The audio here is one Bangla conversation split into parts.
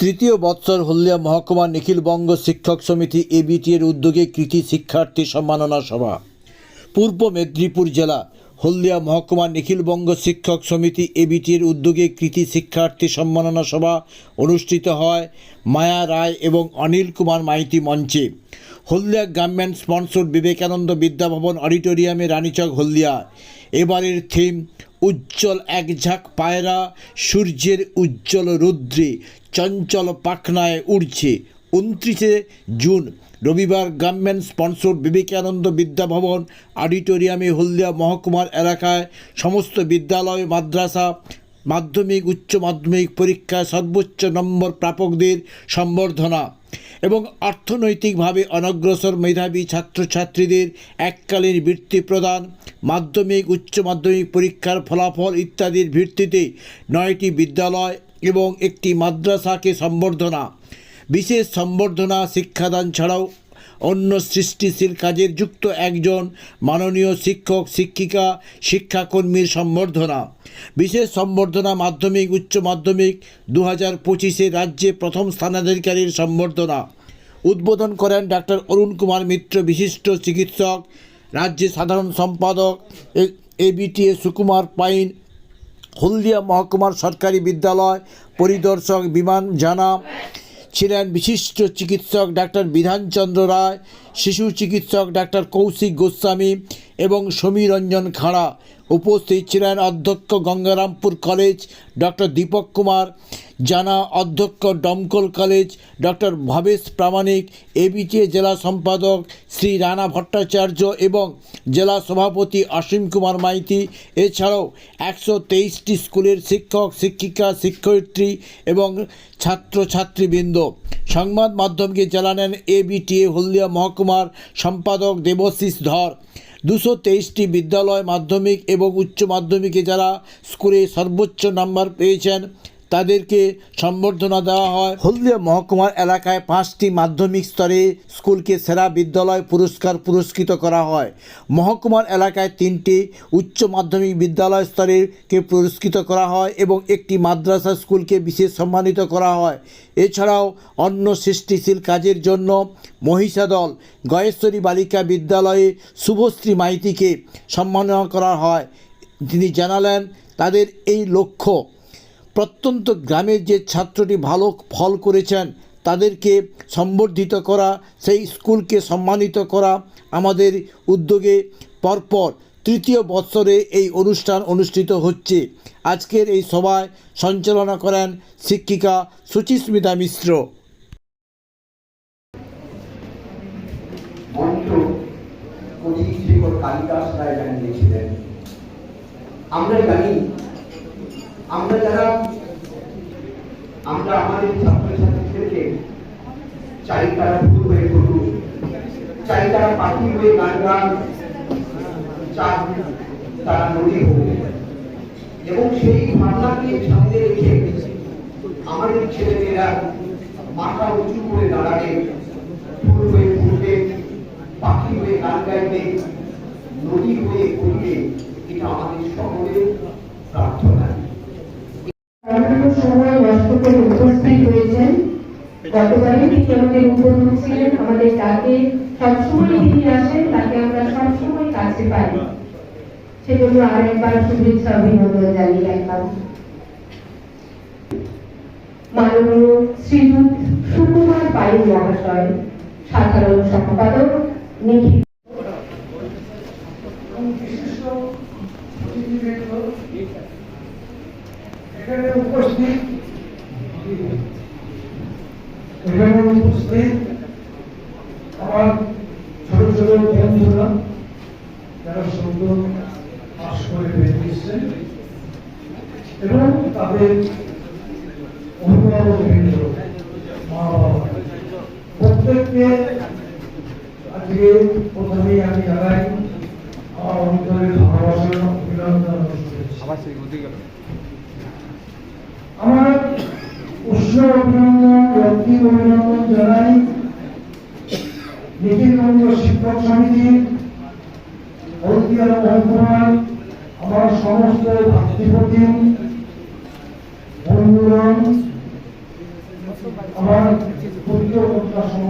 তৃতীয় বৎসর হলদিয়া মহকুমা নিখিলবঙ্গ শিক্ষক সমিতি এবিটি এর উদ্যোগে কৃতি শিক্ষার্থী সম্মাননা সভা। পূর্ব মেদিনীপুর জেলা হলদিয়া মহকুমা নিখিলবঙ্গ শিক্ষক সমিতি এবিটি এর উদ্যোগে কৃতি শিক্ষার্থী সম্মাননা সভা অনুষ্ঠিত হয় মায়া রায় এবং অনিল কুমার মাইতি মঞ্চে। হলদিয়া গভর্নমেন্ট স্পন্সর বিবেকানন্দ বিদ্যাভবন অডিটোরিয়ামে রানীচক হলদিয়া। এবারের থিম উজ্জ্বল এক ঝাঁক পায়রা, সূর্যের উজ্জ্বল রুদ্রে, চঞ্চল পাখনায় উড়ছে। উনত্রিশে জুন, রবিবার গভর্নমেন্ট স্পন্সর বিবেকানন্দ বিদ্যাভবন অডিটোরিয়ামে হলদিয়া মহকুমার এলাকায় সমস্ত বিদ্যালয়, মাদ্রাসা, মাধ্যমিক, উচ্চ মাধ্যমিক পরীক্ষায় সর্বোচ্চ নম্বর প্রাপকদের সম্বর্ধনা। এবং অর্থনৈতিকভাবে অনগ্রসর মেধাবী ছাত্রছাত্রীদের এককালীন বৃত্তি প্রদান, মাধ্যমিক, উচ্চ মাধ্যমিক পরীক্ষার ফলাফল ইত্যাদির ভিত্তিতে নয়টি বিদ্যালয় এবং একটি মাদ্রাসাকে সম্বর্ধনা, বিশেষ সম্বর্ধনা শিক্ষাদান ছাড়াও অন্য সৃষ্টিশীল কাজের যুক্ত একজন মাননীয় শিক্ষক, শিক্ষিকা, শিক্ষাকর্মীর সম্বর্ধনা। বিশেষ সম্বর্ধনা মাধ্যমিক, উচ্চ মাধ্যমিক দু হাজার পঁচিশে রাজ্যে প্রথম স্থানাধিকারীর সম্বর্ধনা। উদ্বোধন করেন ডাক্তার অরুণ কুমার মিত্র, বিশিষ্ট চিকিৎসক, রাজ্যের সাধারণ সম্পাদক, এ এবিটিএ সুকুমার পাইন, হলদিয়া মহকুমার সরকারি বিদ্যালয় পরিদর্শক বিমান জানা। ছিলেন বিশিষ্ট চিকিৎসক ডাক্তার বিধানচন্দ্র রায়, শিশু চিকিৎসক ডাক্তার কৌশিক গোস্বামী এবং সমীরঞ্জন খাঁড়া। উপস্থিত ছিলেন অধ্যক্ষ গঙ্গারামপুর কলেজ, ডক্টর দীপক কুমার জানা অধ্যক্ষ Damkal college, doctor Bhabesh Pramanik ABTA জেলা সম্পাদক শ্রী রানা ভট্টাচার্য এবং জেলা সভাপতি অসীম কুমার মাইতি। এছাড়াও একশো তেইশটি স্কুলের শিক্ষক, শিক্ষিকা, শিক্ষয়িত্রী এবং ছাত্রছাত্রীবৃন্দ। সংবাদ মাধ্যমকে জানালেন এবিটিএ হলদিয়া মহকুমার সম্পাদক দেবশিস ধর। দুশো তেইশটি বিদ্যালয় মাধ্যমিক এবং উচ্চ মাধ্যমিকে যারা স্কুলে সর্বোচ্চ নাম্বার পেয়েছেন তাদেরকে সম্বর্ধনা দেওয়া হয়। হলদিয়া মহকুমার এলাকায় পাঁচটি মাধ্যমিক স্তরে স্কুলকে সেরা বিদ্যালয় পুরস্কার পুরস্কৃত করা হয়। মহকুমার এলাকায় তিনটি উচ্চ মাধ্যমিক বিদ্যালয় স্তরেকে পুরস্কৃত করা হয় এবং একটি মাদ্রাসা স্কুলকে বিশেষ সম্মানিত করা হয়। এছাড়াও অন্য সৃষ্টিশীল কাজের জন্য মহিষাদল গয়েশ্বরী বালিকা বিদ্যালয়ে শুভশ্রী মাইতিকে সম্মাননা করা হয়। তিনি জানালেন, তাদের এই লক্ষ্য প্রত্যন্ত গ্রামের যে ছাত্রটি ভালো ফল করেছেন, তাদেরকে সম্বর্ধিত করা, সেই স্কুলকে সম্মানিত করা আমাদের উদ্যোগে পরপর তৃতীয় বৎসরে এই অনুষ্ঠান অনুষ্ঠিত হচ্ছে। আজকের এই সভায় সঞ্চালনা করেন শিক্ষিকা সুচিস্মিতা মিশ্র। আমরা জানি আমরা যারা, আমরা আমাদের ছাত্রছাত্রীদেরকে চাই তারা ভুল হয়ে করুন চাই তারা পাখি হয়ে গান গান চান তারা নদী হোক। এবং সেই ভাবনাকে সামনে রেখে আমাদের ছেলেমেয়েরা মাথা উঁচু করে দাঁড়াবে ফুল হয়ে ফুটবে পাখি হয়ে গান গাইবে নদী হয়ে উঠবে এটা আমাদের সকলের প্রার্থনা। নষ্ট উপস্থিত হয়েছেন। গতবারে তিনি আমাদের উপস্থিত ছিলেন, আমাদের ডাকে সবসময় তিনি আসেন তাকে আমরা সবসময় কাছে পাই। সেজন্য আরেকবার শুভেচ্ছা, অভিনন্দন জানিয়ে রাখলাম। মাননীয় শ্রীযুত সুকুমার পাইন মহাশয়, সাধারণ সম্পাদক, নিখিল উপস্থিত তাদের অভিভাবক মা বাবা প্রত্যেককে আজকে প্রথমেই আমি জানাই আমার অন্তরের ভালোবাসা অভিনন্দন। আমার উষ্ণ অভিনন্দন রক্তিম অভিনন্দন জানাই নিখিলবঙ্গ শিক্ষক সমিতি হলদিয়া মহকুমার আমার সমস্ত ভাতৃপতি বন্ধুগণ আমার পুত্র কন্যা সহ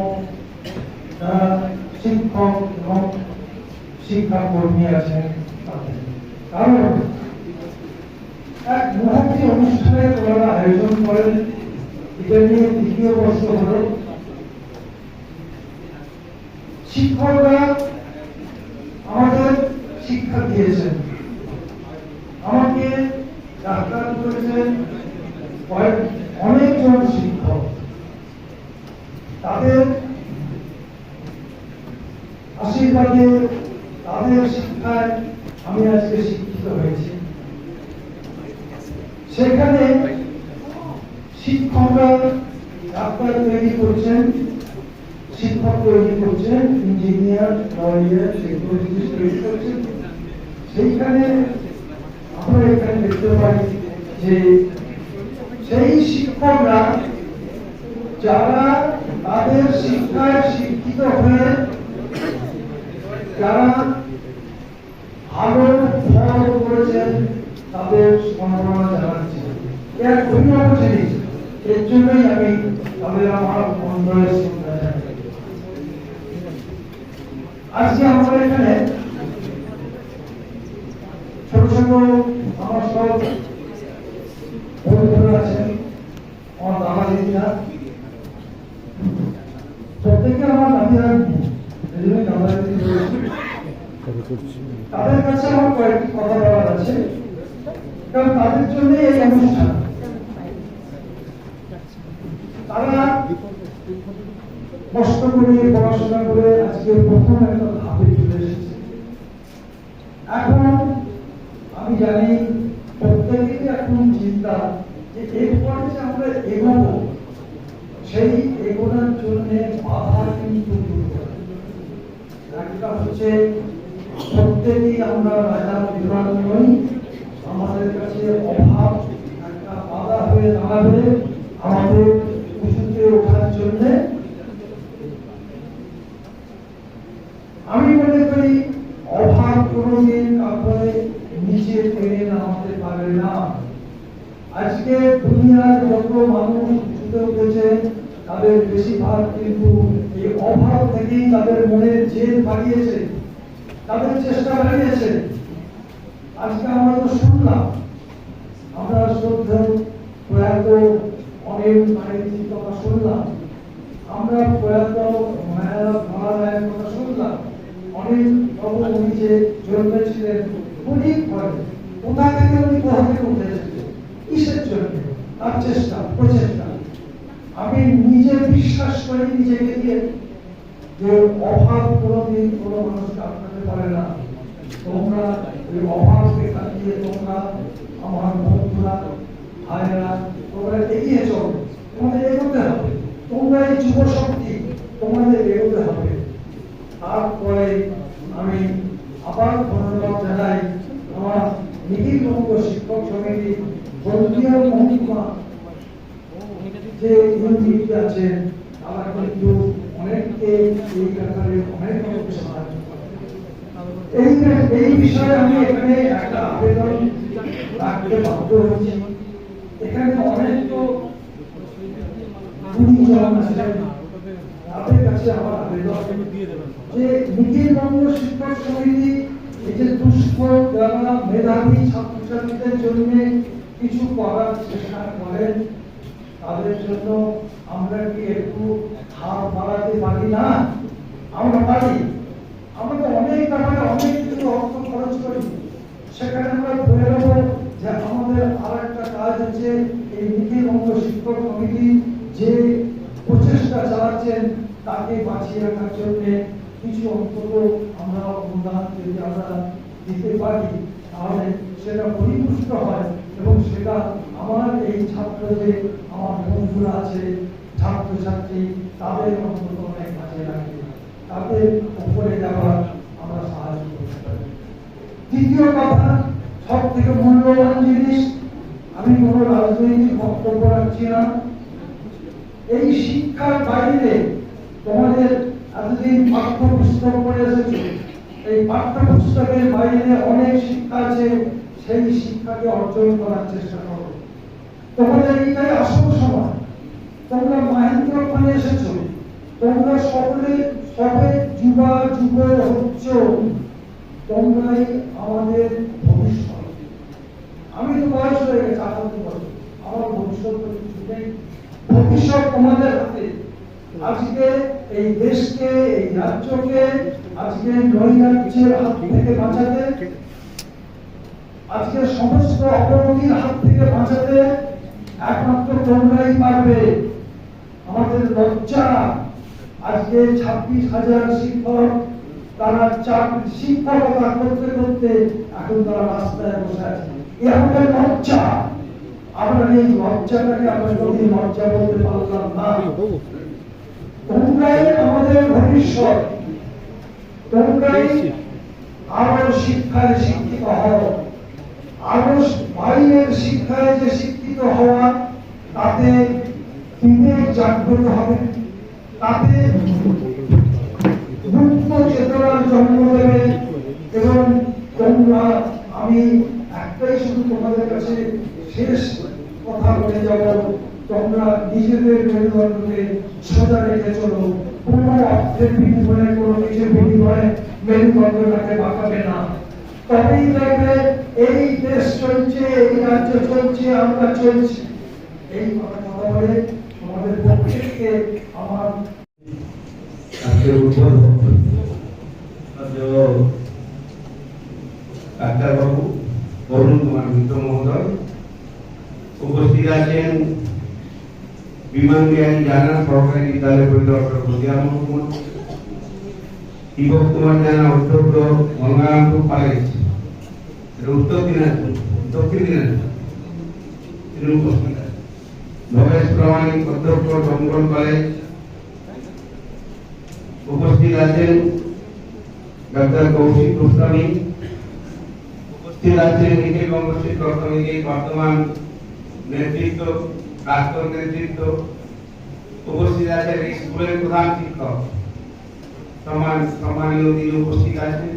শিক্ষক এবং শিক্ষা কর্মী আছেন কারণ, এক মহতি অনুষ্ঠানের আয়োজন করেন এটা নিয়ে দ্বিতীয় বর্ষ হল শিক্ষকরা আমাদের শিক্ষা দিয়েছেন আমাকে ডাক্তার করেছেন কয়েক অনেকজন শিক্ষক তাদের আশীর্বাদে তাদের শিক্ষায় আমি আজকে শিক্ষিত হয়েছি সেখানে শিক্ষক তৈরি করছেন ইঞ্জিনিয়ার সেইখানে আমরা এখানে দেখতে পাই যে সেই শিক্ষকরা যারা তাদের শিক্ষায় শিক্ষিত হয়ে যারা ভালো ফল করেছেন, তাদের সম্মাননা জানাচ্ছি এর অভিনব জিনিস এর জন্যই আমি আজকে আমরা এখানে ছোট ছোট আমার সব বন্ধুরা আছেন, আমার দাদা দিদিরা প্রত্যেকে আমার দাদিরা তাদের কাছে আমার কয়েকটি কথা বলার আছে। কারণ তাদের জন্য এই অনুষ্ঠান তারা কষ্ট করে পড়াশোনা করে আজকে প্রথম একটা ধাপে চলে এসেছে। এখন আমি জানি প্রত্যেকেরই এখন চিন্তা যে এরপরে যে আমরা এগোবো, সেই এগোনোর জন্য বাধা কিন্তু একটা হচ্ছে প্রত্যেকেই আমরা রাজা বিদ্বান নই, আমাদের কাছে অভাব একটা বাধা হয়ে দাঁড়াবে, আমাদের উঁচুতে ওঠার জন্য আমি মনে করি অভাব কোনোদিন কাউকে নিচে টেনে নামাতে পারে না আজকে দুনিয়ার যত মানুষ উঠে উঠেছে তাদের বেশিরভাগ কিন্তু এই অভাব থেকেই তাদের মনের জেদ বাড়িয়েছে তাদের চেষ্টা বাড়িয়েছে আজকে আমরা তো শুনলাম, আমরা শ্রদ্ধা প্রয়াত অনেক মায়ের কথা শুনলাম, আমরা প্রয়াত মায়ের কথা শুনলাম অনেক বাবু উনি যে জন্মেছিলেন উনি কোথা থেকে উনি কোথা থেকে তার চেষ্টা, প্রচেষ্টা। আমি নিজে বিশ্বাস করি, নিজেকে দিয়ে যে অভাব কোনোদিন কোনো মানুষ কাটাতে পারে না। তোমরা ওই অভাবকে কাটিয়ে তোমরা আমার বন্ধুরা, ভাইয়েরা, তোমরা এগিয়ে চলো। তোমাদের এগোতে হবে। তোমরা এই যুব শক্তি, তোমাদের এগোতে হবে। তারপরে আমি আবার ধন্যবাদ জানাই আমার নিখিল বঙ্গ শিক্ষক সমিতি বন্ধুয়া মহকুমা যে ইউনিট আছেন তারা কিন্তু অনেককে এই ব্যাপারে অনেক সাহায্য। এই এই বিষয়ে আমি এখানে একটা আবেদন রাখতে বাধ্য হয়েছি এখানে অনেক তো গুণীজন আছেন, তাদের কাছে আমার আবেদন যে নিখিল বঙ্গ শিক্ষক সমিতি, এই যে দুস্থ যারা মেধাবী ছাত্রছাত্রীদের জন্য কিছু করার চেষ্টা করেন, তাদের জন্য আমরা কি একটু হাত বাড়াতে পারি না? আমরা পারি। আমরা অনেক ব্যাপারে অনেক কিছু অর্থ খরচ করি। সেখানে আমরা ধরে নেব যে আমাদের আর একটা কাজ হচ্ছে এই নীতিবঙ্গ শিক্ষক সমিতি যে প্রচেষ্টা চালাচ্ছেন তাকে বাঁচিয়ে রাখার জন্য কিছু অন্তত আমরা অনুদান যদি আমরা দিতে পারি, তাহলে সেটা পরিপুষ্ট হয়। এবং সেটা আমার এই ছাত্রদের আমার বন্ধুরা আছে, ছাত্রছাত্রী, তাদের অন্তত অনেক কাজে লাগে তাদের উপরে যাওয়ার আমরা সাহায্য করতে পারি। দ্বিতীয় কথা সব থেকে মূল্যবান জিনিস, আমি কোনো রাজনৈতিক বক্তব্য রাখছি না। এই শিক্ষার বাইরে তোমাদের এতদিন পাঠ্যপুস্তক পড়ে এসেছে। এই পাঠ্যপুস্তকের বাইরে অনেক শিক্ষা আছে সেই শিক্ষাকে অর্জন করার চেষ্টা করো। আসল সময়। তোমরা মায়ের সকলে সবে যুবা, যুব হচ্ছ তোমরাই আমাদের ভবিষ্যৎ। আমি তো বয়স হয়ে গেছে বছর? আমার ভবিষ্যৎ ভবিষ্যৎ তোমাদের হাতে। আজকে এই দেশকে, এই রাজ্যকে, আজকে নৈরাজ্যের হাত থেকে বাঁচাতে আজকে সমস্ত অবনতির হাত থেকে বাঁচাতে একমাত্র তোমরাই পারবে। আমাদের লজ্জা। আজকে ছাব্বিশ হাজার শিক্ষক, তারা চাকরি, শিক্ষকতা করতে করতে এখন তারা রাস্তায় বসে আছে। এ আমাদের লজ্জা। আমরা এই লজ্জাটাকে আমরা যদি লজ্জা বলতে পারলাম না। তোমরাই আমাদের ভবিষ্যৎ। তোমরাই আরও শিক্ষায় শিক্ষিত হও। আরও বাইরের শিক্ষায় যে শিক্ষিত হওয়া, তাতে বিবেক জাগ্রত হবে। তাতে মুক্ত চেতনার জন্ম দেবে এবং তোমরা, আমি একটাই শুধু তোমাদের কাছে শেষ কথা বলে যাব, তোমরা নিজেদের মেরুদণ্ডকে সোজা রেখে চলো। কোনো অর্থের বিনিময়ে, কোনো কিছুর বিনিময়ে মেরুদণ্ডটাকে বাঁকাবে না। তবেই দেখবে এই দেশ চলছে, এই রাজ্য চলছে, আমরা চলছি। এই কথা বলে আমাদের প্রত্যেককে আমার বরুণ কুমার মিত্র মহোদয় উপস্থিত আছেন। বিমান বিহারী জানা সরকারি বিদ্যালয় পরিদর্শক হলদিয়া মহকুমা। দীপক কুমার জানা অধ্যক্ষ গঙ্গারামপুর কলেজ উত্তর দিনাজপুর, দক্ষিণ দিনাজপুর উপস্থিত আছেন ভবেশ প্রামাণিক অধ্যক্ষ দমকল কলেজ উপস্থিত আছেন ডক্টর কৌশিক গোস্বামী। উপস্থিত আছেন নিখিল বঙ্গ শিক্ষক বর্তমান নেতৃত্ব, প্রাক্তন নেতৃত্ব। উপস্থিত আছেন স্কুলের প্রধান শিক্ষক। সম্মান সম্মানীয় তিনি উপস্থিত আছেন।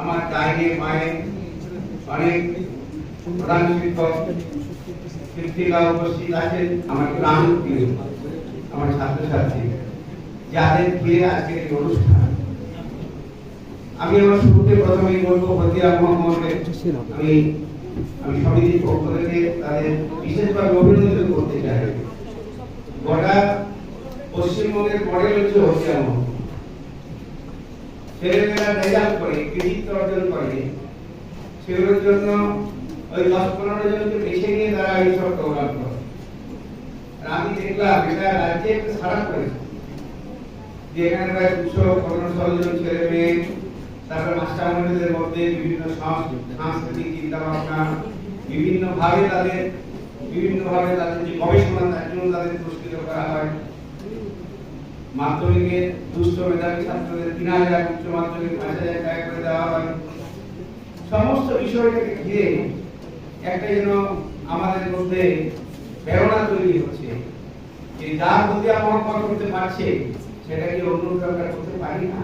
আমার ডাইনে মায়ে অনেক প্রধান শিক্ষক শিক্ষিকা উপস্থিত আছেন, আমার প্রাণ প্রিয়। আমার ছাত্রছাত্রী। যাদের ঘিরে আজকের এই অনুষ্ঠান, আমি আমার শুরুতে প্রথমেই বলব আমি আমি সমিতির পক্ষ থেকে তাদের বিশেষভাবে অভিনন্দন করতে চাই। গোটা পশ্চিমবঙ্গের মডেল হচ্ছে হতিয়া ছেলেমেয়েরা করে কৃতিত্ব অর্জন করে সেগুলোর জন্য ওই দশ পনেরো জনকে বেছে নিয়ে তারা এইসব প্রোগ্রাম করে। আমি দেখলাম এটা রাজ্যে একটা সারা করেছে। যে এখানে প্রায় দুশো পনেরো ষোলো জন ছেলে মেয়ে, তারপর মাস্টারমণিদের মধ্যে বিভিন্ন সাংস্কৃতিক চিন্তা ভাবনা বিভিন্ন ভাবে তাদের বিভিন্ন ভাবে তাদের যে গবেষণা, তার জন্য তাদের পুরস্কৃত করা হয়। মাধ্যমিকে দুশো মেধাবী ছাত্রদের তিন হাজার, উচ্চ মাধ্যমিক পাঁচ হাজার টাকা করে দেওয়া হয়। সমস্ত বিষয়টাকে ঘিরে একটা যেন আমাদের মধ্যে প্রেরণা তৈরি হচ্ছে। যে যার প্রতি আমরা করতে পারছে, সেটা কি অন্য প্রকার করতে পারি না?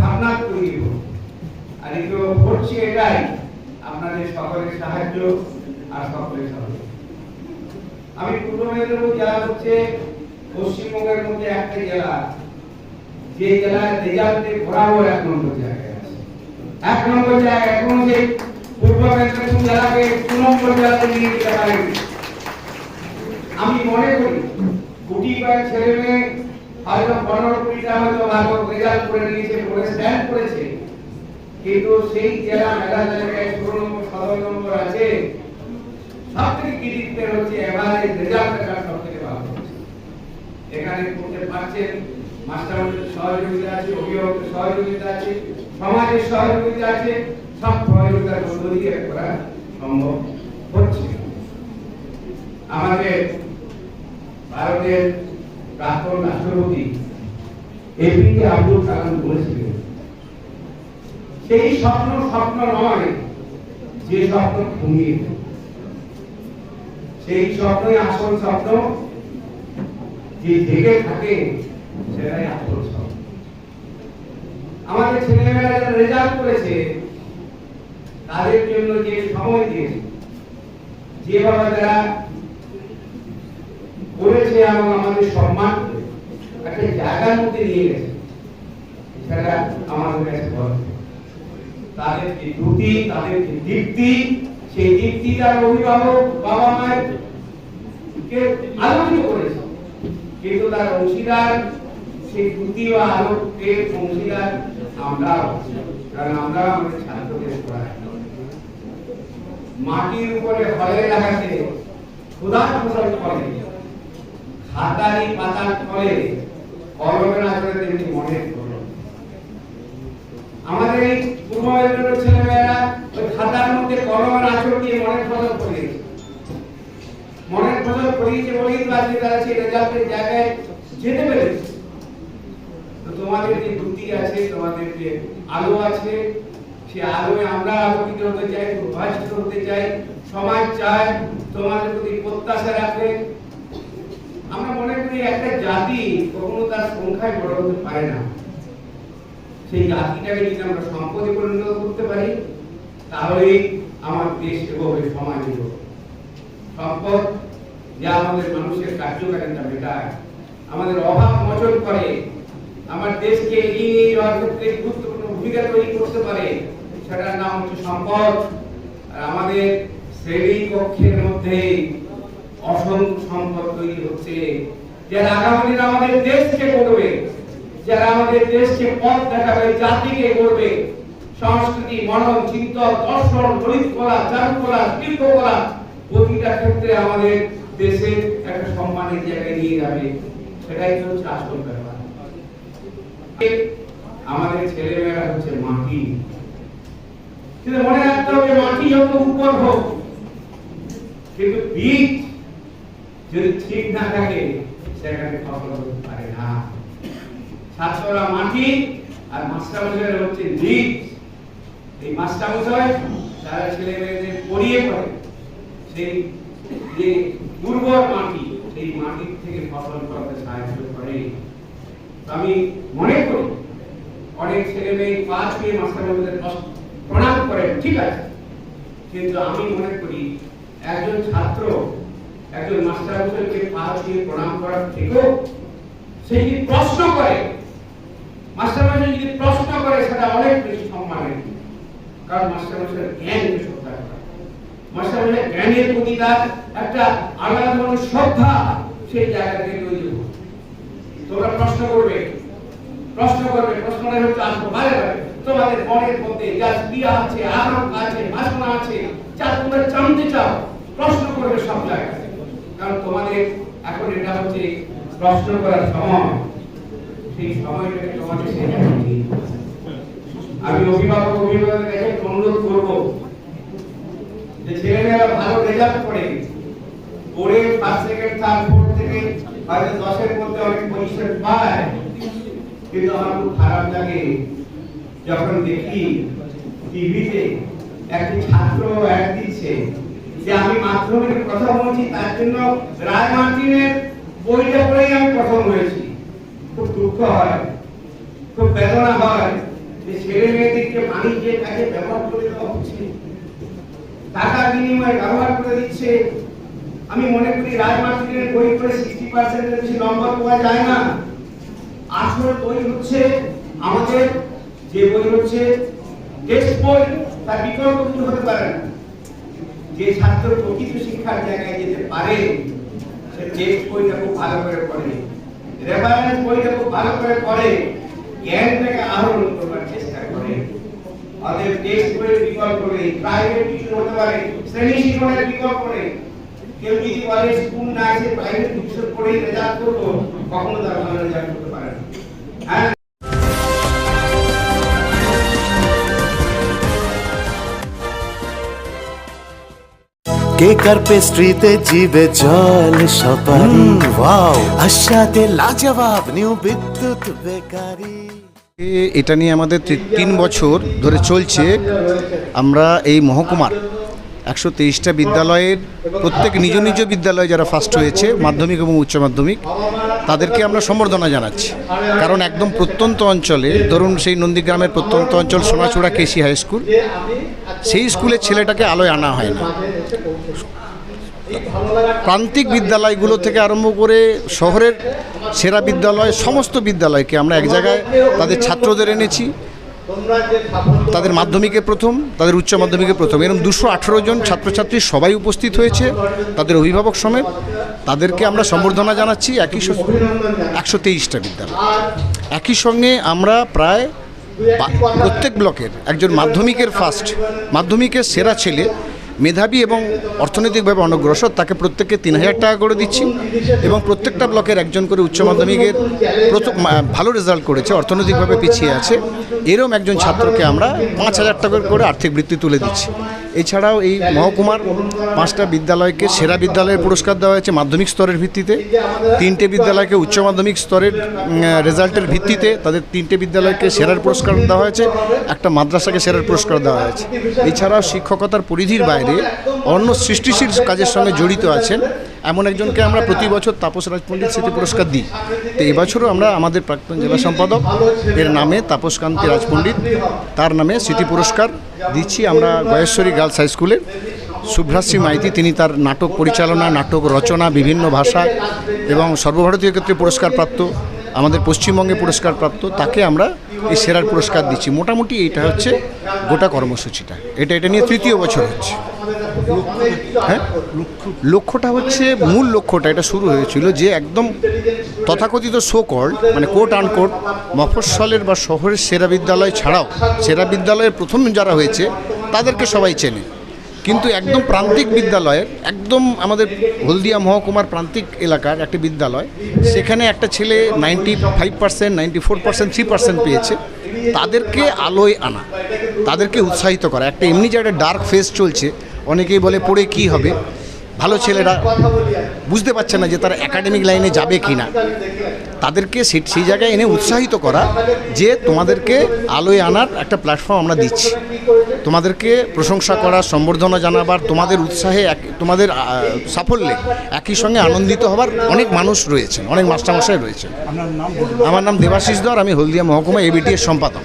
ভাবনা তৈরি হোক। আর এগুলো ঘটছে এটাই আপনাদের সকলের সাহায্য আর সকলের সহযোগিতা। আমি পূর্ব মেদিনীপুর জেলা হচ্ছে পশ্চিমবঙ্গের মধ্যে একটা জেলা। যে জেলায় রেজাল্টে বরাবর এক নম্বর আছে এক নম্বর জায়গায় এখনও যে পূর্ব মেদিনীপুর জেলাকে দু নম্বর জেলাতে নিয়ে যেতে পারেনি আমি মনে করি গুটি কয়েক ছেলে মেয়ে হয়তো পনেরো কুড়িটা হয়তো ভালো রেজাল্ট করে নিয়েছে, করে স্ট্যান্ড করেছে। কিন্তু সেই জেলা মেধা জায়গায় ষোলো নম্বর, সতেরো নম্বর আছে। সব থেকে কৃতিত্বের হচ্ছে এভারেজ রেজাল্টটা সব থেকে ভালো এখানে করতে পারছেন মাস্টারদের সহযোগিতা আছে, অভিভাবকের সহযোগিতা আছে। সমাজের সহযোগিতা আছে, সব সহযোগিতার মধ্য দিয়ে করা সম্ভব হচ্ছে। আমাদের ভারতের প্রাক্তন রাষ্ট্রপতি এপিজে আব্দুল কালাম বলেছিলেন, সেই স্বপ্ন স্বপ্ন নয় যে স্বপ্ন ঘুমিয়ে সেই স্বপ্নই আসল স্বপ্ন, যে জেগে থাকে সেটাই আসল স্বপ্ন। আমাদের ছেলেমেয়েরা যারা রেজাল্ট করেছে, তাদের জন্য যে সময় দিয়েছে, যে বাবা যারা করেছে এবং আমাদের সম্মান একটা জায়গার মধ্যে নিয়ে গেছে, সেটা আমাদের কাছে তাদের যে তাদের যে দীপ্তি, সেই দীপ্তি তার অভিভাবক বাবা মায়ের কে আলোকিত করেছে। কিন্তু তার অংশীদার সেই দ্রুতি বা আলোকে অংশীদার আমরা কারণ আমরা আমাদের ছাত্রদের পড়াই মাটির উপরে হলে লাগাতে খুদার ফসল ফলে খাতারি পাতার ফলে কলমের আচরে তেমনি ফলন আমাদের এই পূর্ব মেদিনীপুরের ছেলেমেয়েরা ওই খাতার মধ্যে কলমের আচর দিয়ে মনের ফসল করিয়েছে মনের ফসল করিয়েছে বলেই তো আজকে তারা সেই রেজাল্টের জায়গায় যেতে পেরেছে। তো তোমাদের যে দ্রুতি আছে, তোমাদের যে আলো আছে, সে আলোয় আমরা আলোকিত হতে চাই, প্রভাষিত হতে চাই। সমাজ চায় তোমাদের প্রতি প্রত্যাশা রাখে। আমরা মনে করি একটা জাতি কখনো তার সংখ্যায় বড় হতে পারে না। সেই জাতিটাকে যদি আমরা সম্পদে পরিণত করতে পারি, তাহলেই আমার দেশ এগোবে সমাজ এগোবে সম্পদ যা আমাদের মানুষের কার্যকারিতা মেটায়। আমাদের অভাব মোচন করে। আমার দেশকে এগিয়ে নিয়ে যাওয়ার ক্ষেত্রে গুরুত্বপূর্ণ ভূমিকা তৈরি করতে পারে, সেটার নাম হচ্ছে সম্পদ। আর আমাদের শ্রেণি কক্ষের মধ্যে অসংখ্য সম্পদ তৈরি হচ্ছে, যারা আগামী দিনে আমাদের দেশকে গড়বে, যারা আমাদের দেশকে পথ দেখাবে, জাতিকে গড়বে। সংস্কৃতি মনন চিন্তন দর্শন গণিত কলা চারুকলা শিল্পকলা প্রতিটা ক্ষেত্রে আমাদের দেশের একটা সম্মানের জায়গায় নিয়ে যাবে। সেটাই হচ্ছে আসল ব্যাপার। আমাদের ছেলেমেয়েরা হচ্ছে মাটি। কিন্তু মনে রাখতে হবে, মাটি যত উপর হোক, কিন্তু বীজ যদি ঠিক না থাকে, সেখানে ফসল হতে পারে না। ছাত্ররা মাটি আর মাস্টারমশাইরা হচ্ছে বীজ। এই মাস্টারমশাই তারা ছেলে মেয়েদের পড়িয়ে পড়ে সেই যে উর্বর মাটি, সেই মাটির থেকে ফসল করে। আমি মনে করি অনেক ছেলে মেয়ে পা ছুঁয়ে মাস্টারমশাইদের প্রণাম করেন ঠিক আছে। কিন্তু আমি মনে করি একজন ছাত্র, একজন মাস্টার মশাইকে পা ছুঁয়ে প্রণাম করার থেকেও সে যদি প্রশ্ন করে, মাস্টার মশাই যদি প্রশ্ন করে, সেটা অনেক বেশি সম্মানের কারণ মাস্টার মশাই জ্ঞানকে শ্রদ্ধা করে মাস্টার মশাই জ্ঞানের প্রতি তার একটা আলাদা ধরনের শ্রদ্ধা সেই জায়গা থেকে তৈরি তোমরা প্রশ্ন করবে। প্রশ্ন করবে প্রশ্নটা হচ্ছে আসব বারে বারে তোমাদের মনের মধ্যে যা ক্রিয়া আছে আরোপ আছে বাসনা আছে যা তোমরা জানতে চাও। প্রশ্ন করবে সব জায়গায়। কারণ তোমাদের এখন এটা হচ্ছে প্রশ্ন করার সময়। সেই সময়টাকে তোমাদের। আমি অভিভাবক অভিভাবকের কাছে অনুরোধ করব যে ছেলেমেয়েরা ভালো রেজাল্ট করে। পরে ফার্স্ট সেকেন্ড থার্ড ফোর্থ থেকে হয়তো দশের মধ্যে অনেক পজিশন পায় কিন্তু আমার খুব খারাপ লাগে যখন দেখি টিভিতে একটি ছাত্র অ্যাড দিচ্ছে যে আমি মাধ্যমিকে প্রথম হয়েছি, তার জন্য রায় মার্টিনের বইটা পড়েই আমি প্রথম হয়েছি। খুব দুঃখ হয়, খুব বেদনা হয় যে ছেলে মেয়েদেরকে বাণিজ্যের কাজে ব্যবহার করে দেওয়া হচ্ছে। টাকার বিনিময়ে ব্যবহার করে দিচ্ছে। আমি মনে করি রায় মার্টিনের বই পড়ে সিক্সটি পার্সেন্টের বেশি নম্বর পাওয়া যায় না। আসল বই হচ্ছে আমাদের যে বই হচ্ছে টেক্সট বই, তার বিকল্প কিছু হতে পারে না। যে ছাত্র প্রকৃত শিক্ষার জায়গায় যেতে পারে, সে টেক্সট বইটা খুব ভালো করে পড়ে। রেফারেন্স বইটা খুব ভালো করে পড়ে। জ্ঞানটাকে আহরণ করবার চেষ্টা করে। অতএব টেক্সট বইয়ের বিকল্প নেই প্রাইভেট টিউশন হতে পারে, শ্রেণি শিক্ষণের বিকল্প নেই। কেউ যদি বলে স্কুল না এসে প্রাইভেট টিউশন পড়েই রেজাল্ট করব কখনো তার ভালো রেজাল্ট করতে পারে না। হ্যাঁ। কেক আর পেস্ট্রিতে জিবে জল সপারি? ওয়াও আশাতে লাজবাব নিউ বিদ্যুৎ বেকারি। এটা নিয়ে আমাদের তিন বছর ধরে চলছে। আমরা এই মহকুমার একশো তেইশটা বিদ্যালয়ের প্রত্যেক নিজ নিজ বিদ্যালয়ে যারা ফার্স্ট হয়েছে, মাধ্যমিক এবং উচ্চ মাধ্যমিক, তাদেরকে আমরা সম্বর্ধনা জানাচ্ছি। কারণ একদম প্রত্যন্ত অঞ্চলে, ধরুন সেই নন্দীগ্রামের প্রত্যন্ত অঞ্চল সোনাচূড়া কেসি হাই স্কুল, সেই স্কুলের ছেলেটাকে আলোয় আনা হয় না। প্রান্তিক বিদ্যালয়গুলো থেকে আরম্ভ করে শহরের সেরা বিদ্যালয়, সমস্ত বিদ্যালয়কে আমরা এক জায়গায় তাদের ছাত্রদের এনেছি। তাদের মাধ্যমিকে প্রথম, তাদের উচ্চ মাধ্যমিকে প্রথম। এরকম দুশো আঠেরো জন ছাত্রছাত্রী সবাই উপস্থিত হয়েছে, তাদের অভিভাবক সমেত। তাদেরকে আমরা সম্বর্ধনা জানাচ্ছি একই একশো তেইশটা বিদ্যালয়। একই সঙ্গে আমরা প্রায় প্রত্যেক ব্লকের একজন মাধ্যমিকের ফার্স্ট মাধ্যমিকের সেরা ছেলে মেধাবী এবং অর্থনৈতিকভাবে অনগ্রসর, তাকে প্রত্যেককে তিন হাজার টাকা করে দিচ্ছি এবং প্রত্যেকটা ব্লকের একজন করে উচ্চ মাধ্যমিকের প্রথম ভালো রেজাল্ট করেছে, অর্থনৈতিকভাবে পিছিয়ে আছে। এরম একজন ছাত্রকে আমরা পাঁচ হাজার টাকা করে আর্থিক বৃত্তি তুলে দিচ্ছি। এছাড়াও এই মহকুমার পাঁচটা বিদ্যালয়কে সেরা বিদ্যালয়ের পুরস্কার দেওয়া হয়েছে মাধ্যমিক স্তরের ভিত্তিতে। তিনটে বিদ্যালয়কে উচ্চ মাধ্যমিক স্তরের রেজাল্টের ভিত্তিতে তাদের তিনটে বিদ্যালয়কে সেরার পুরস্কার দেওয়া হয়েছে, একটা মাদ্রাসাকে সেরার পুরস্কার দেওয়া হয়েছে। এছাড়াও শিক্ষকতার পরিধির বাইরে অন্য সৃষ্টিশীল কাজের সঙ্গে জড়িত আছেন এমন একজনকে আমরা প্রতি বছর তাপস রাজপণ্ডিত স্মৃতি পুরস্কার দিই। তো এবছরও আমরা আমাদের প্রাক্তন জেলা সম্পাদক, এর নামে তাপস কান্তি রাজপণ্ডিত, তার নামে স্মৃতি পুরস্কার দিচ্ছি আমরা গয়েশ্বরী গার্লস হাই স্কুলের। শুভ্রাশ্রী মাইতি, তিনি তার নাটক পরিচালনা, নাটক রচনা, বিভিন্ন ভাষায় এবং সর্বভারতীয় ক্ষেত্রে পুরস্কারপ্রাপ্ত আমাদের পশ্চিমবঙ্গে পুরস্কারপ্রাপ্ত তাকে আমরা এই সেরার পুরস্কার দিচ্ছি। মোটামুটি এইটা হচ্ছে গোটা কর্মসূচিটা। এটা এটা নিয়ে তৃতীয় বছর হচ্ছে। হ্যাঁ? লক্ষ্যটা হচ্ছে মূল লক্ষ্যটা, এটা শুরু হয়েছিল যে একদম তথাকথিত শো কল মানে কোট আন কোট মফস্বলের বা শহরের সেরা বিদ্যালয় ছাড়াও সেরা বিদ্যালয়ের প্রথম যারা হয়েছে, তাদেরকে সবাই চেনে। কিন্তু একদম প্রান্তিক বিদ্যালয়ের, একদম আমাদের হলদিয়া মহকুমার প্রান্তিক এলাকার একটি বিদ্যালয়, সেখানে একটা ছেলে ninety five percent ninety four percent three percent পেয়েছে। তাদেরকে আলোয় আনা, তাদেরকে উৎসাহিত করা, একটা এমনি যে একটা ডার্ক ফেস চলছে অনেকেই বলে পড়ে কি হবে? ভালো ছেলেরা বুঝতে পারছে না যে তারা একাডেমিক লাইনে যাবে কি না তাদেরকে সে- সেই জায়গায় এনে উৎসাহিত করা যে তোমাদেরকে আলোয় আনার একটা প্ল্যাটফর্ম আমরা দিচ্ছি। তোমাদেরকে প্রশংসা করা সম্বর্ধনা জানাবার তোমাদের উৎসাহে এক- তোমাদের সাফল্যে একই সঙ্গে আনন্দিত হবার অনেক মানুষ রয়েছেন অনেক মাস্টারমশাই রয়েছেন। আমার নাম দেবাশিস দর আমি হলদিয়া মহকুমা এবিটি এর সম্পাদক।